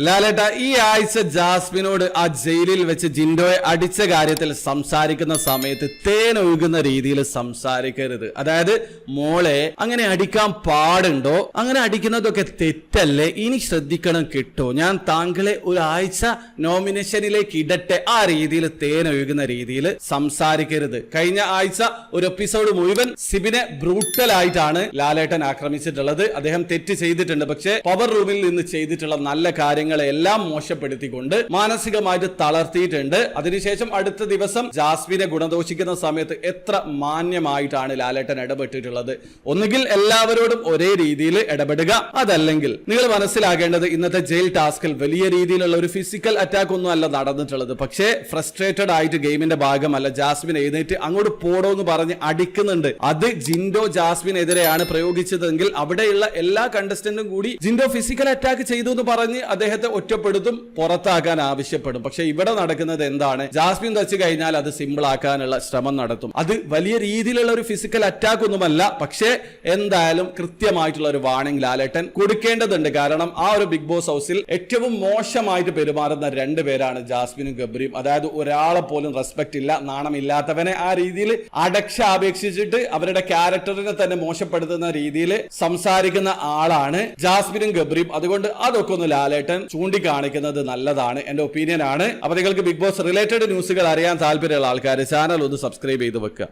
ലാലേട്ട ഈ ആഴ്ച ജാസ്മിനോട് ആ ജയിലിൽ വെച്ച് ജിൻഡോയെ അടിച്ച കാര്യത്തിൽ സംസാരിക്കുന്ന സമയത്ത് തേൻ ഒഴുകുന്ന രീതിയിൽ സംസാരിക്കരുത്. അതായത് മോളെ അങ്ങനെ അടിക്കാൻ പാടുണ്ടോ? അങ്ങനെ അടിക്കുന്നതൊക്കെ തെറ്റല്ലേ? ഇനി ശ്രദ്ധിക്കണം കിട്ടോ. ഞാൻ താങ്കളെ ഒരാഴ്ച നോമിനേഷനിലേക്ക് ഇടട്ടെ. ആ രീതിയിൽ തേൻ ഒഴുകുന്ന രീതിയിൽ സംസാരിക്കരുത്. കഴിഞ്ഞ ആഴ്ച ഒരു എപ്പിസോഡ് മുഴുവൻ സിബിനെ ബ്രൂട്ടൽ ആയിട്ടാണ് ലാലേട്ടൻ ആക്രമിച്ചിട്ടുള്ളത്. അദ്ദേഹം തെറ്റ് ചെയ്തിട്ടുണ്ട്. പക്ഷേ പവർ റൂമിൽ നിന്ന് ചെയ്തിട്ടുള്ള നല്ല കാര്യങ്ങളെ എല്ലാം മോശപ്പെടുത്തിക്കൊണ്ട് മാനസികമായിട്ട് തളർത്തിയിട്ടുണ്ട്. അതിനുശേഷം അടുത്ത ദിവസം ജാസ്മിനെ ഗുണദോഷിക്കുന്ന സമയത്ത് എത്ര മാന്യമായിട്ടാണ് ലാലേട്ടൻ ഇടപെട്ടിട്ടുള്ളത്. ഒന്നുകിൽ എല്ലാവരോടും ഒരേ രീതിയിൽ ഇടപെടുക. അതല്ലെങ്കിൽ നിങ്ങൾ മനസ്സിലാക്കേണ്ടത് ഇന്നത്തെ ജയിൽ ടാസ്കിൽ വലിയ രീതിയിലുള്ള ഒരു ഫിസിക്കൽ അറ്റാക്ക് ഒന്നും അല്ല നടന്നിട്ടുള്ളത്. പക്ഷേ ഫ്രസ്ട്രേറ്റഡ് ആയിട്ട് ഗെയിമിന്റെ ഭാഗമല്ല ജാസ്മിൻ എഴുന്നേറ്റ് അങ്ങോട്ട് പോടോ എന്ന് പറഞ്ഞ് അടിക്കുന്നുണ്ട്. അത് ജിൻഡോ ജാസ്മിനെതിരെയാണ് പ്രയോഗിച്ചതെങ്കിൽ അവിടെയുള്ള എല്ലാ കണ്ടസ്റ്റന്റും കൂടി ജിൻഡോ ഫിസിക്കൽ അറ്റാക്ക് ചെയ്തു എന്ന് പറഞ്ഞ് അദ്ദേഹത്തെ ഒറ്റപ്പെടുത്തും പുറത്താക്കാൻ ആവശ്യപ്പെടും. പക്ഷെ ഇവിടെ നടക്കുന്നത് എന്താണ്? ജാസ്മിൻ തച്ച് കഴിഞ്ഞാൽ അത് സിമ്പിൾ ആക്കാനുള്ള ശ്രമം നടത്തും. അത് വലിയ രീതിയിലുള്ള ഒരു ഫിസിക്കൽ അറ്റാക്ക് ഒന്നുമല്ല. പക്ഷേ എന്തായാലും കൃത്യമായിട്ടുള്ള ഒരു വാണിംഗ് ലാലേട്ടൻ കൊടുക്കേണ്ടതുണ്ട്. കാരണം ആ ഒരു ബിഗ് ബോസ് ഹൗസിൽ ഏറ്റവും മോശമായിട്ട് പെരുമാറുന്ന രണ്ട് പേരാണ് ജാസ്മിനും ഗബ്രിയും. അതായത് ഒരാളെ പോലും റെസ്പെക്ട് ഇല്ല നാണമില്ലാത്തവനെ ആ രീതിയിൽ അടക്ഷ അപേക്ഷിച്ചിട്ട് അവരുടെ ക്യാരക്ടറിനെ തന്നെ മോശപ്പെടുത്തുന്ന രീതിയിൽ സംസാരിക്കുന്ന ആളാണ് ജാസ്മിനും ഗബ്രിയും. അതുകൊണ്ട് അതൊക്കെ ഒന്ന് ലാലേട്ടൻ ചൂണ്ടിക്കാണിക്കുന്നത് നല്ലതാണ്. എന്റെ ഒപ്പീനിയൻ ആണ് അപ്പൊ നിങ്ങൾക്ക് ബിഗ് ബോസ് റിലേറ്റഡ് ന്യൂസുകൾ അറിയാൻ താല്പര്യമുള്ള ആൾക്കാർ ചാനൽ ഒന്ന് സബ്സ്ക്രൈബ് ചെയ്ത് വെക്കുക.